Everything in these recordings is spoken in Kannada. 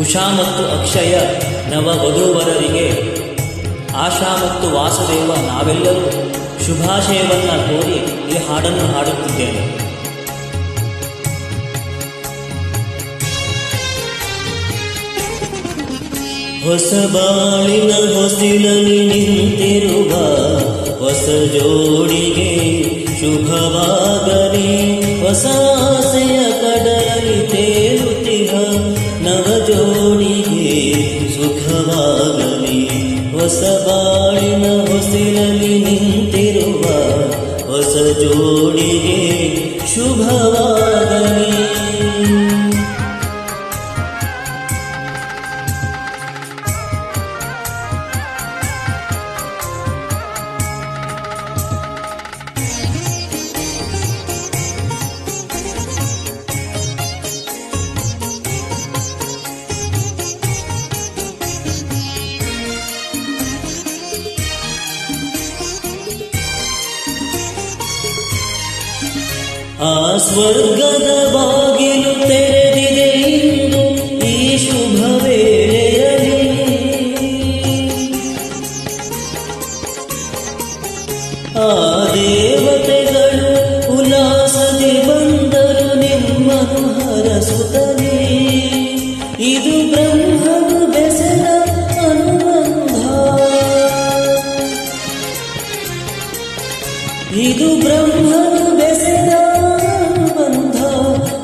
ಉಷಾ ಮತ್ತು ಅಕ್ಷಯ ನವ ವಧುವರರಿಗೆ ಆಶಾ ಮತ್ತು ವಾಸುದೇವ ನಾವೆಲ್ಲರೂ ಶುಭಾಶಯವನ್ನು ಕೋರಿ ಈ ಹಾಡನ್ನು ಹಾಡುತ್ತಿದ್ದೇವೆ. ಹೊಸ ಬಾಳಿನ ಹೊಸಿಲಲ್ಲಿ ನಿಂತಿರುವ ಹೊಸ ಜೋಡಿಗೆ ಶುಭವಾಗಲಿ. ಹೊಸ ಿರಲಿ ಆ ಸ್ವರ್ಗದ ಬಾಗಿಲು ತೆರೆದಿದೆ ಇಂದು ಈ ಶುಭ ವೇಳೆಯಲ್ಲಿ. ಆ ದೇವತೆಗಳು ಉಲ್ಲಾಸದಿ ಬಂದರು, ನಿಮ್ಮನ್ನು ಹರಸುತ್ತಲೇ. ಇದು ಇದು ಬ್ರಹ್ಮನು ಬೆಸೆದ ಅನುಬಂಧ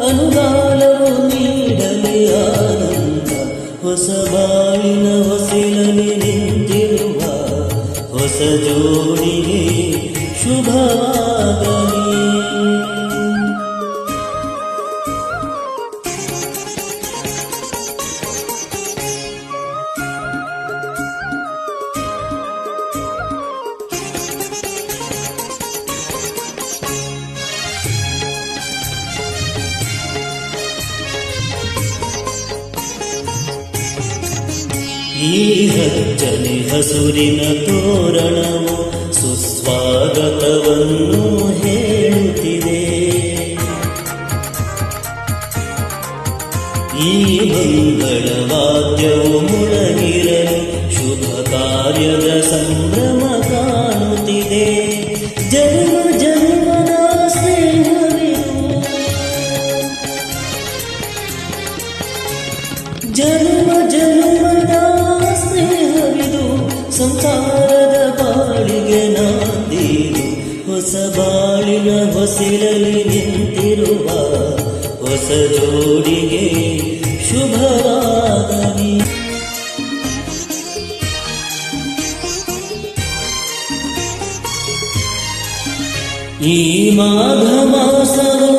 ಅನುಗಾಲವು ನೀಡಲಿ ಆನಂದ ಹೊಸ ಬಾಳಿನ ಹೊಸಿಲಲ್ಲಿ ನಿಂತಿರುವ ಹೊಸ ಜೋಡಿಗೆ ಶುಭವಾಗಲಿ ಈ ಹಚ್ಚನೆ ಹಸುರಿನ ತೋರಣವು ಸುಸ್ವಾಗತವನ್ನು ಹೇಳುತ್ತಿದೆ ಈ ಮಂಗಳ ವಾದ್ಯವು ಮುಳಗಿರಲು ಶುಭ ಕಾರ್ಯದ ಸಂಭ್ರಮ ಕಾಣುತ್ತಿದೆ ಜನ್ಮ ಜನ್ಮದ ಸ್ನೇಹವಿದು ಜನ್ಮ ಸಂಸಾರದ ಬಾಳಿಗೆ ನಾಂದೀರು ಹೊಸ ಬಾಳಿನ ಹೊಸಿಲಲ್ಲಿ ನಿಂತಿರುವ ಹೊಸ ಜೋಡಿಗೆ ಶುಭವಾಗಲಿ ಈ ಮಾಘ ಮಾಸವು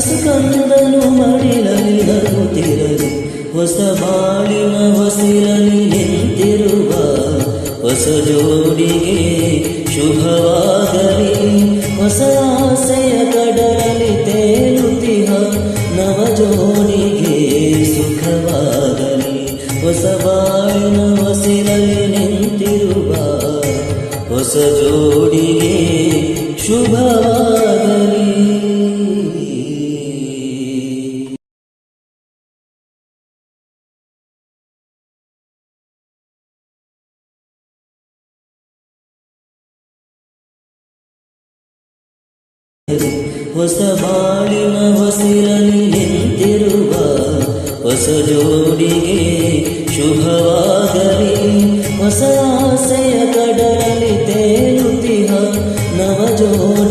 ಹಸುಕಂದನು ಮಡಿಲಲಿ ನಗುತ್ತಿರಲಿ ಹೊಸ ಬಾಳಿನ ಹೊಸಿರಲಿ ನಿಂತಿರುವ ಹೊಸ ಜೋಡಿಗೆ ಶುಭವಾಗಲಿ. ಹೊಸ ಆಸೆಯ ಕಡಲಲ್ಲಿ ತೇಲುತ್ತಿಹ ನವ ಜೋಡಿಗೆ ಸುಖವಾಗಲಿ. ಹೊಸ ಬಾಳಿನ ಹೊಸಿರಲಿ ನಿಂತಿರುವ ಹೊಸ ಜೋಡಿಗೆ ಶುಭವಾಗಲಿ. ಹೊಸ ಬಾಳಿನ ಹೊಸಿರಲಿ ನಿಂತಿರುವ ಹೊಸ ಜೋಡಿಗೆ ಶುಭವಾಗಲಿ. ಹೊಸ ಆಸೆಯ ಕಡಲಲ್ಲಿ ತೇಲುತ್ತಿಹ ನವ ಜೋಡಿಗೆ